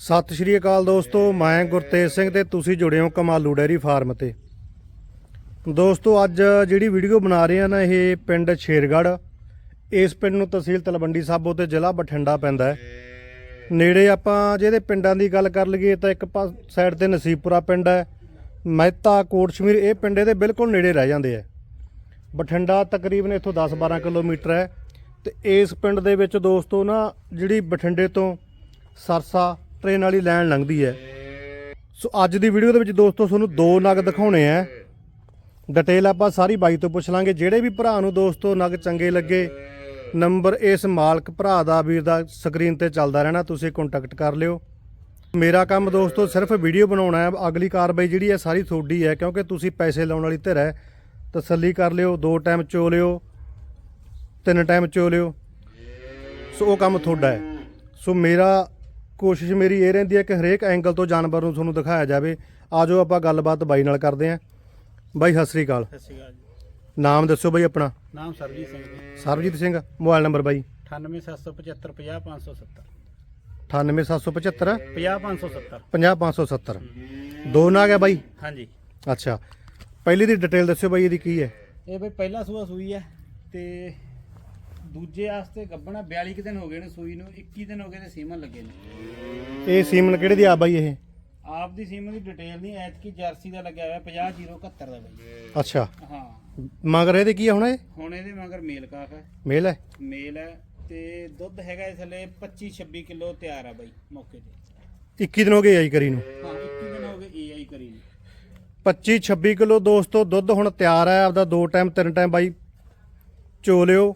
ਸਤਿ ਸ਼੍ਰੀ ਅਕਾਲ ਦੋਸਤੋ, ਮੈਂ ਗੁਰਤੇਜ ਸਿੰਘ ਤੇ ਤੁਸੀਂ ਜੁੜੇ ਹੋ ਕਮਾਲੂ ਡੈਰੀ ਫਾਰਮ ਤੇ। ਦੋਸਤੋ, ਅੱਜ ਜਿਹੜੀ ਵੀਡੀਓ ਬਣਾ ਰਹੇ ਆ ਨਾ, ਇਹ ਪਿੰਡ ਸ਼ੇਰਗੜ੍ਹ ਇਸ ਪਿੰਡ ਨੂੰ ਤਹਿਸੀਲ ਤਲਵੰਡੀ ਸਾਬੋ ਤੇ ਜ਼ਿਲ੍ਹਾ ਬਠਿੰਡਾ ਪੈਂਦਾ ਹੈ। ਨੇੜੇ ਆਪਾਂ ਜਿਹਦੇ ਪਿੰਡਾਂ ਦੀ ਗੱਲ ਕਰ ਲਈਏ ਤਾਂ ਇੱਕ ਸਾਈਡ ਤੇ ਨਸੀਬਪੁਰਾ ਪਿੰਡ ਹੈ। ਮਹਿਤਾ ਕੋਟਸ਼ਮੀਰ, ਇਹ ਪਿੰਡ ਇਹਦੇ ਬਿਲਕੁਲ ਨੇੜੇ ਰਹਿ ਜਾਂਦੇ ਆ। ਬਠਿੰਡਾ ਤਕਰੀਬਨ ਇੱਥੋਂ 10-12 ਕਿਲੋਮੀਟਰ ਹੈ। ਤੇ ਇਸ ਪਿੰਡ ਦੇ ਵਿੱਚ ਦੋਸਤੋ ਨਾ, ਜਿਹੜੀ ਬਠਿੰਡੇ ਤੋਂ ਸਰਸਾ ਟ੍ਰੇਨ ਵਾਲੀ ਲਾਈਨ ਲੰਘਦੀ ਹੈ। ਸੋ ਅੱਜ ਦੀ ਵੀਡੀਓ ਦੇ ਵਿੱਚ ਦੋਸਤੋ ਤੁਹਾਨੂੰ ਦੋ ਨਗ ਦਿਖਾਉਣੇ ਆ। ਡਿਟੇਲ ਆਪਾਂ ਸਾਰੀ ਬਾਈ ਤੋਂ ਪੁੱਛ ਲਾਂਗੇ। ਜਿਹੜੇ ਵੀ ਭਰਾ ਨੂੰ ਦੋਸਤੋ ਨਗ ਚੰਗੇ ਲੱਗੇ ਨੰਬਰ ਇਸ ਮਾਲਕ ਭਰਾ ਦਾ, ਵੀਰ ਦਾ ਸਕਰੀਨ ਤੇ ਚੱਲਦਾ ਰਹਿਣਾ, ਤੁਸੀਂ ਕੰਟੈਕਟ ਕਰ ਲਿਓ। ਮੇਰਾ ਕੰਮ ਦੋਸਤੋ ਸਿਰਫ ਵੀਡੀਓ ਬਣਾਉਣਾ ਹੈ। ਅਗਲੀ ਕਾਰਵਾਈ ਜਿਹੜੀ ਹੈ ਸਾਰੀ ਤੁਹਾਡੀ ਹੈ, ਕਿਉਂਕਿ ਤੁਸੀਂ ਪੈਸੇ ਲਾਉਣ ਵਾਲੀ ਧਿਰ ਹੈ। ਤਸੱਲੀ ਕਰ ਲਿਓ, ਦੋ ਟਾਈਮ ਚੋ ਲਿਓ, ਤਿੰਨ ਟਾਈਮ ਚੋ ਲਿਓ। ਸੋ ਉਹ ਕੰਮ ਤੁਹਾਡਾ ਹੈ। ਸੋ ਮੇਰਾ ਕੋਸ਼ਿਸ਼ ਮੇਰੀ ਇਹ ਰਹਿੰਦੀ ਹੈ ਕਿ ਹਰੇਕ ਐਂਗਲ ਤੋਂ ਜਾਨਵਰ ਨੂੰ ਤੁਹਾਨੂੰ ਦਿਖਾਇਆ ਜਾਵੇ। ਆਜੋ ਆਪਾਂ ਗੱਲਬਾਤ ਬਾਈ ਨਾਲ ਕਰਦੇ ਹਾਂ। ਬਾਈ ਸਤਿ ਸ੍ਰੀ ਅਕਾਲ। ਸਤਿ ਸ਼੍ਰੀ ਅਕਾਲ ਜੀ। ਨਾਮ ਦੱਸੋ ਬਾਈ ਆਪਣਾ। ਨਾਮ ਸਰਜੀਤ ਸਿੰਘ ਜੀ। ਸਰਬਜੀਤ ਸਿੰਘ ਮੋਬਾਈਲ ਨੰਬਰ ਬਾਈ। 98775 50570 98775 50570 50570 ਦੋ ਨਾਗ ਹੈ ਬਾਈ। ਹਾਂਜੀ। ਅੱਛਾ। ਪਹਿਲੀ ਦੀ ਡਿਟੇਲ ਦੱਸਿਓ ਬਾਈ ਇਹਦੀ ਕੀ ਹੈ। ਇਹ ਬਈ ਪਹਿਲਾ ਸੂਆ ਸੂਈ ਹੈ ਤੇ ਦੂਜੇ ਆਸਤੇ ਗੱਬਣਾ 42 ਕੁ ਦਿਨ ਹੋ ਗਏ ਨੇ ਸੂਈ ਨੂੰ 21 ਦਿਨ ਹੋ ਗਏ ਤੇ ਸੀਮਨ ਲੱਗੇ ਨੇ। ਇਹ ਸੀਮਨ ਕਿਹੜੇ ਦੀ ਆ ਬਾਈ ਇਹ? ਆਪ ਦੀ ਸੀਮਨ ਦੀ ਡਿਟੇਲ ਨਹੀਂ ਐਤਕੀ ਜਰਸੀ ਦਾ ਲੱਗਿਆ ਹੋਇਆ 50071 ਦਾ ਬਈ। ਅੱਛਾ। ਹਾਂ। ਮਗਰ ਇਹਦੇ ਕੀ ਆ ਹੁਣ ਇਹ? ਹੁਣ ਇਹਦੇ ਮਗਰ ਮੇਲ ਕਾਫ ਹੈ। ਮੇਲ ਹੈ? ਮੇਲ ਹੈ ਤੇ ਦੁੱਧ ਹੈਗਾ ਇਸ ਥੱਲੇ 25 26 ਕਿਲੋ ਤਿਆਰ ਆ ਬਈ ਮੌਕੇ ਤੇ। 21 ਦਿਨ ਹੋ ਗਏ ਆਈ ਕਰੀ ਨੂੰ? ਹਾਂ 21 ਦਿਨ ਹੋ ਗਏ ਏਆਈ ਕਰੀ ਨੂੰ। 25 26 ਕਿਲੋ ਦੋਸਤੋ ਦੁੱਧ ਹੁਣ ਤਿਆਰ ਹੈ ਆਪਦਾ ਦੋ ਟਾਈਮ ਤਿੰਨ ਟਾਈਮ ਬਾਈ। ਚੋ ਲਿਓ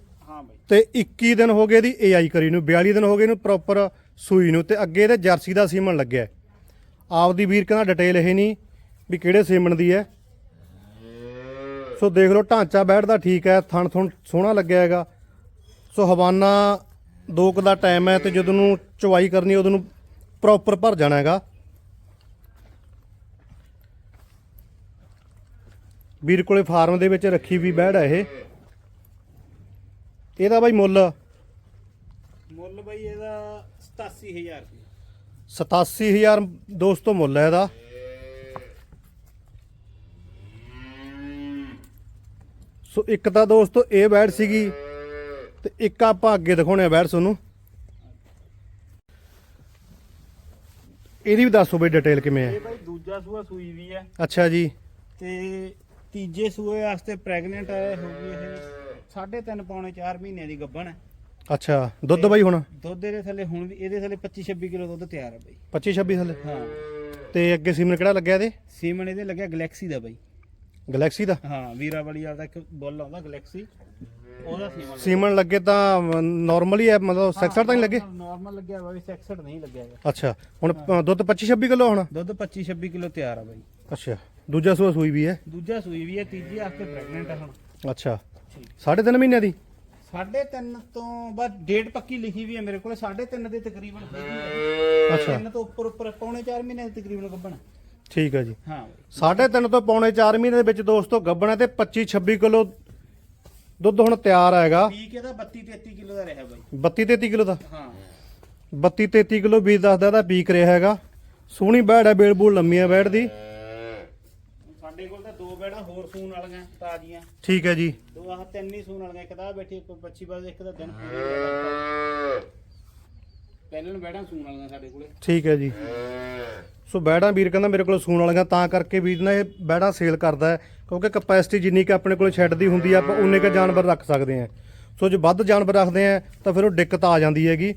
ਤੇ 21 ਦਿਨ ਹੋ ਗਏ ਦੀ ਏਆਈ ਕਰੀ ਨੂੰ 42 ਦਿਨ ਹੋ ਗਏ ਨੂੰ ਪ੍ਰੋਪਰ ਸੂਈ ਨੂੰ ਤੇ ਅੱਗੇ ਇਹਦੇ ਜਰਸੀ ਦਾ ਸੀਮਨ ਲੱਗਿਆ। ਆਪਦੀ ਵੀਰ ਕਹਿੰਦਾ ਡਿਟੇਲ ਇਹ ਨਹੀਂ ਵੀ ਕਿਹੜੇ ਸੀਮਨ ਦੀ ਹੈ। ਸੋ ਦੇਖ ਲਓ ਢਾਂਚਾ ਬੈਠਦਾ ਠੀਕ ਹੈ, ਥਣ ਥਣ ਸੋਹਣਾ ਲੱਗਿਆ ਹੈਗਾ। ਸੋ ਹਵਾਨਾ ਦੋ ਕੁ ਦਾ ਟਾਈਮ ਹੈ ਤੇ ਜਦੋਂ ਨੂੰ ਚਵਾਈ ਕਰਨੀ ਉਦੋਂ ਨੂੰ ਪ੍ਰੋਪਰ ਭਰ ਜਾਣਾ ਹੈਗਾ। ਵੀਰ ਕੋਲੇ ਫਾਰਮ ਦੇ ਵਿੱਚ ਰੱਖੀ ਵੀ ਬੈੜ ਹੈ ਇਹ। ਇਹਦਾ ਬਾਈ ਮੁੱਲ? ਮੁੱਲ ਬਈ ਇਹਦਾ 87000 ਰੁਪਏ। 87000 ਦੋਸਤੋ ਮੁੱਲ ਹੈ ਇਹਦਾ। ਸੋ ਇੱਕ ਤਾਂ ਦੋਸਤੋ ਇਹ ਬੈੜ ਸੀਗੀ ਤੇ ਇੱਕ ਆਪਾਂ ਅੱਗੇ ਦਿਖਾਉਣੇ ਆ ਬੈੜ ਤੁਹਾਨੂੰ। ਇਹਦੀ ਵੀ ਦੱਸੋ ਬਈ ਡਿਟੇਲ ਕਿਵੇਂ ਹੈ। ਇਹ ਬਈ ਦੂਜਾ ਸੂਆ ਸੂਈ ਵੀ ਹੈ। ਅੱਛਾ ਜੀ। ਤੇ ਤੀਜੇ ਸੂਏ ਵਾਸਤੇ ਪ੍ਰੈਗਨੈਂਟ ਹੋ ਗਈ ਇਹ। 3.5 ਪੌਣੇ 4 ਮਹੀਨਿਆਂ ਦੀ ਗੱਭਣ ਹੈ। ਅੱਛਾ ਦੁੱਧ ਬਾਈ ਹੁਣ? ਦੁੱਧ ਇਹਦੇ ਥੱਲੇ ਹੁਣ ਵੀ ਇਹਦੇ ਥੱਲੇ 25 26 ਕਿਲੋ ਦੁੱਧ ਤਿਆਰ ਹੈ ਬਈ। 25 26 ਥੱਲੇ? ਹਾਂ। ਤੇ ਅੱਗੇ ਸੀਮਨ ਕਿਹੜਾ ਲੱਗਿਆ ਇਹਦੇ? ਸੀਮਨ ਇਹਦੇ ਲੱਗਿਆ ਗਲੈਕਸੀ ਦਾ ਬਈ। ਗੈਲੈਕਸੀ ਦਾ? ਹਾਂ ਵੀਰਾਵਲੀ ਵਾਲਾ ਇੱਕ ਬੁੱਲ ਆਉਂਦਾ ਗਲੈਕਸੀ। ਉਹਦਾ ਸੀਮਨ ਸੀਮਨ ਲੱਗੇ ਤਾਂ ਨਾਰਮਲੀ ਹੈ ਮਤਲਬ ਸੈਕਸਰ ਤਾਂ ਨਹੀਂ ਲੱਗੇ? ਨਾਰਮਲ ਲੱਗਿਆ ਵੀ 66 ਨਹੀਂ ਲੱਗਿਆ ਹੈਗਾ। ਅੱਛਾ ਹੁਣ ਅ, ਦੁੱਧ 25 26 ਕਿਲੋ ਹੁਣ? ਦੁੱਧ 25 26 ਕਿਲੋ ਤਿਆਰ ਆ ਬਈ। ਅੱਛਾ ਦੂਜਾ ਸੂਆ ਸੂਈ ਵੀ ਹੈ? ਦੂਜਾ ਸੂਈ ਵੀ ਹੈ ਤੀਜੀ ਵਾਸਤੇ ਪ੍ਰੈਗਨੈਂਟ ਹੈ ਹੁਣ। ਅੱਛਾ। ਸਾਢੇ ਤਿੰਨ ਮਹੀਨਿਆਂ ਦੀ? ਸਾਢੇ ਤਿੰਨ ਤੋਂ ਬਾਅਦ ਡੇਟ ਪੱਕੀ ਲਿਖੀ ਵੀ ਹੈ ਮੇਰੇ ਕੋਲ। ਸਾਢੇ ਤਿੰਨ ਦੇ ਤਕਰੀਬਨ ਹੈ। ਅੱਛਾ। ਤਿੰਨ ਤੋਂ ਉੱਪਰ ਉੱਪਰ ਪੌਣੇ 4 ਮਹੀਨੇ ਦੇ ਤਕਰੀਬਨ ਗੱਭਣ ਠੀਕ ਹੈ ਜੀ। ਹਾਂ। ਸਾਢੇ ਤਿੰਨ ਤੋਂ ਪੌਣੇ 4 ਮਹੀਨੇ ਦੇ ਵਿੱਚ ਦੋਸਤੋ ਗੱਬਣਾ ਤੇ 25 26 ਕਿਲੋ ਦੁੱਧ ਹੁਣ ਤਿਆਰ ਹੈਗਾ ਪੀਕ ਇਹਦਾ 32 33 ਕਿਲੋ ਦਾ ਰਿਹਾ ਬਾਈ। 32 33 ਕਿਲੋ ਦਾ? ਹਾਂ। 32 33 ਕਿਲੋ ਬੀਜ ਦੱਸਦਾ ਇਹਦਾ ਪੀਕ ਰਿਹਾ ਹੈਗਾ। ਸੋਹਣੀ ਬੈੜ ਹੈ ਬੇਲ ਬੂਲ ਲੰਮੀ ਹੈ ਬੈੜ ਦੀ। ਸਾਡੇ ਕੋਲ ਤਾਂ ਦੋ ਬੈੜਾਂ ਹੋਰ ਸੂਣ ਵਾਲੀਆਂ ਤਾਜ਼ੀਆਂ। ਠੀਕ ਹੈ ਜੀ। ਦੋ ਆਹ ਤਿੰਨ ਹੀ ਸੂਣ ਵਾਲੀਆਂ ਇੱਕ ਤਾਂ ਆਹ ਬੈਠੀ ਇੱਕ 25 ਬਾਅਦ ਇੱਕ ਦਾ ਦਿਨ ਪੂਰੇ ਦਾ ਪਹਿਲਾਂ ਬੈੜਾਂ ਸੂਣ ਵਾਲੀਆਂ ਸਾਡੇ ਕੋਲੇ। ਠੀਕ ਹੈ ਜੀ। ਸੋ ਬੈੜਾਂ ਵੀਰ ਕਹਿੰਦਾ ਮੇਰੇ ਕੋਲ ਸੂਣ ਵਾਲੀਆਂ ਤਾਂ ਕਰਕੇ ਵੀਰ ਨਾ ਇਹ ਬੈੜਾਂ ਸੇਲ ਕਰਦਾ ਹੈ ਕਿਉਂਕਿ ਕਪੈਸਿਟੀ ਜਿੰਨੀ ਕਿ ਆਪਣੇ ਕੋਲ ਛੱਡ ਦੀ ਹੁੰਦੀ ਆ ਆਪਾਂ ਉਨੇ ਕ ਜਾਨਵਰ ਰੱਖ ਸਕਦੇ ਆ ਸੋ ਜੇ ਵੱਧ ਜਾਨਵਰ ਰੱਖਦੇ ਆ ਤਾਂ ਫਿਰ ਉਹ ਦਿੱਕਤ ਆ ਜਾਂਦੀ ਹੈਗੀ।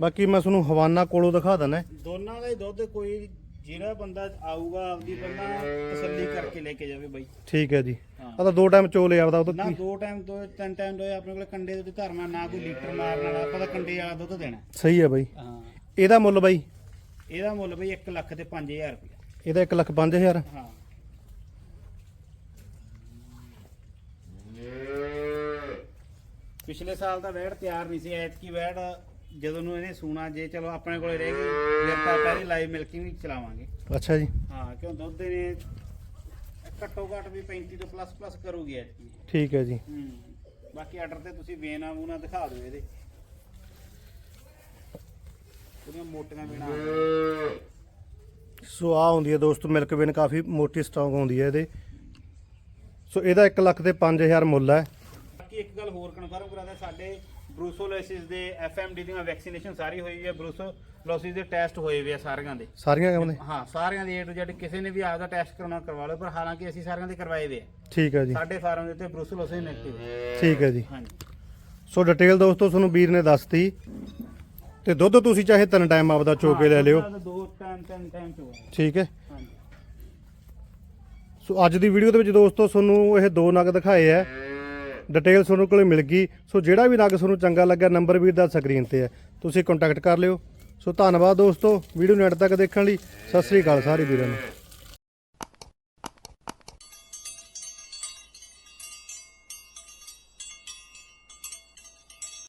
ਬਾਕੀ ਮੈਂ ਤੁਹਾਨੂੰ ਹਵਾਨਾ ਕੋਲੋਂ ਦਿਖਾ ਦਿੰਦਾ। ਦੋਨਾਂ ਦਾ ਹੀ ਦੁੱਧ ਕੋਈ ਜਿਹੜਾ ਬੰਦਾ ਆਊਗਾ ਆਪਦੀ ਪਹਿਲਾਂ ਤਸੱਲੀ ਕਰਕੇ ਲੈ ਕੇ ਜਾਵੇ ਬਾਈ। ਠੀਕ ਹੈ ਜੀ। ਆ ਤਾਂ ਦੋ ਟਾਈਮ ਚੋਲੇ ਆਪਦਾ ਉਹ ਨਾ ਤਾਂ ਦੋ ਟਾਈਮ ਦੋ ਤਿੰਨ ਟਾਈਮ ਦੋ ਆਪਣੇ ਕੋਲ ਕੰਡੇ ਦੇ ਉੱਤੇ ਧਰਨਾ ਨਾ ਕੋਈ ਲੀਟਰ ਮਾਰਨ ਵਾਲਾ ਆਪਾਂ ਤਾਂ ਕੰਡੇ ਵਾਲਾ ਦੁੱਧ ਦੇਣਾ। ਸਹੀ ਹੈ ਬਾਈ। ਹਾਂ। ਇਹਦਾ ਮੁੱਲ ਬਾਈ? ਇਹਦਾ ਮੁੱਲ ਬਈ 1 ਲੱਖ ਤੇ 5000 ਰੁਪਏ ਇਹਦਾ 1 ਲੱਖ 5000 ਹਾਂ। ਪਿਛਲੇ ਸਾਲ ਤਾਂ ਵੈੜ ਤਿਆਰ ਨਹੀਂ ਸੀ ਐਤਕੀ ਵੈੜ ਜਦੋਂ ਨੂੰ ਇਹਨੇ ਸੂਣਾ ਜੇ ਚਲੋ ਆਪਣੇ ਕੋਲੇ ਰਹਿ ਗਈ ਫਿਰ ਤਾਂ ਪਹਿਲੀ ਲਾਈਵ ਮਿਲਕਿੰਗ ਵੀ ਚਲਾਵਾਂਗੇ। ਅੱਛਾ ਜੀ। ਹਾਂ ਕਿਉਂ ਦੁੱਧ ਇਹਨੇ ਘੱਟੋ ਘੱਟ ਵੀ 35 ਤੋਂ ਪਲੱਸ ਪਲੱਸ ਕਰੂਗੀ ਐਤਕੀ। ਠੀਕ ਹੈ ਜੀ। ਹੂੰ ਬਾਕੀ ਆਰਡਰ ਤੇ ਤੁਸੀਂ ਵੇਨਾ ਵੂਨਾ ਦਿਖਾ ਦਿਓ ਇਹਦੇ। ਉਹਦੀਆਂ ਮੋਟੀਆਂ ਵੇਨਾ ਸੋ ਆ ਹੁੰਦੀ ਹੈ ਦੋਸਤੋ ਮਿਲਕ ਵੇਨ ਕਾਫੀ ਮੋਟੀ ਸਟਰੋਂਗ ਹੁੰਦੀ ਹੈ ਇਹਦੇ। ਸੋ ਇਹਦਾ 1 ਲੱਖ ਤੇ 5000 ਮੁੱਲ ਹੈ। ਇੱਕ ਗੱਲ ਹੋਰ ਕਨਫਰਮ ਕਰਾ ਦਿਆਂ ਸਾਡੇ ਬਰੂਸੋਲੋਸਿਸ ਦੇ ਐਫਐਮਡੀ ਦੀਆਂ ਵੈਕਸੀਨੇਸ਼ਨ ਸਾਰੀ ਹੋਈ ਹੈ ਬਰੂਸੋਲੋਸਿਸ ਦੇ ਟੈਸਟ ਹੋਏ ਵੇ ਆ ਸਾਰਿਆਂ ਦੇ। ਸਾਰੀਆਂ ਕੰਮ ਨੇ? ਹਾਂ ਸਾਰਿਆਂ ਦੇ A to Z ਕਿਸੇ ਨੇ ਵੀ ਆਪਦਾ ਟੈਸਟ ਕਰਾਉਣਾ ਕਰਵਾ ਲਓ ਪਰ ਹਾਲਾਂਕਿ ਅਸੀਂ ਸਾਰਿਆਂ ਦੇ ਕਰਵਾਏ ਆ। ਠੀਕ ਹੈ ਜੀ। ਸਾਡੇ ਫਾਰਮ ਦੇ ਉੱਤੇ ਬਰੂਸੋਲੋਸਿਸ ਨੈਗੇਟਿਵ ਹੈ। ਠੀਕ ਹੈ ਜੀ। ਹਾਂਜੀ। ਸੋ ਡਿਟੇਲ ਦੋਸਤੋ ਤੁਹਾਨੂੰ ਵੀਰ ਨੇ ਦੱਸਤੀ। ਤੇ ਦੁੱਧ ਤੁਸੀਂ ਚਾਹੇ ਤਿੰਨ ਟਾਈਮ ਆਪਦਾ ਚੋ ਕੇ ਲੈ ਲਿਓ। ਦੋ ਟਾਈਮ ਤਿੰਨ ਟਾਈਮ ਚੋ। ਠੀਕ ਹੈ। ਹਾਂਜੀ। ਸੋ ਅੱਜ ਦੀ ਵੀਡੀਓ ਦੇ ਵਿੱਚ ਦੋਸਤੋ ਤੁਹਾਨੂੰ ਇਹ ਦੋ ਨਗ ਦਿਖਾਏ ਆ। ਡਿਟੇਲ ਤੁਹਾਨੂੰ ਕੋਲੇ ਮਿਲ ਗਈ। ਸੋ ਜਿਹੜਾ ਵੀ ਨਗ ਤੁਹਾਨੂੰ ਚੰਗਾ ਲੱਗਾ ਨੰਬਰ ਵੀਰ ਦਾ ਸਕਰੀਨ ਤੇ ਹੈ। ਤੁਸੀਂ ਕੰਟੈਕਟ ਕਰ ਲਿਓ। ਸੋ ਧੰਨਵਾਦ ਦੋਸਤੋ, ਵੀਡੀਓ ਨੂੰ ਐਡ ਤੱਕ ਦੇਖਣ ਲਈ। ਸਤਿ ਸ੍ਰੀ ਅਕਾਲ ਸਾਰੇ ਵੀਰਾਂ ਨੂੰ।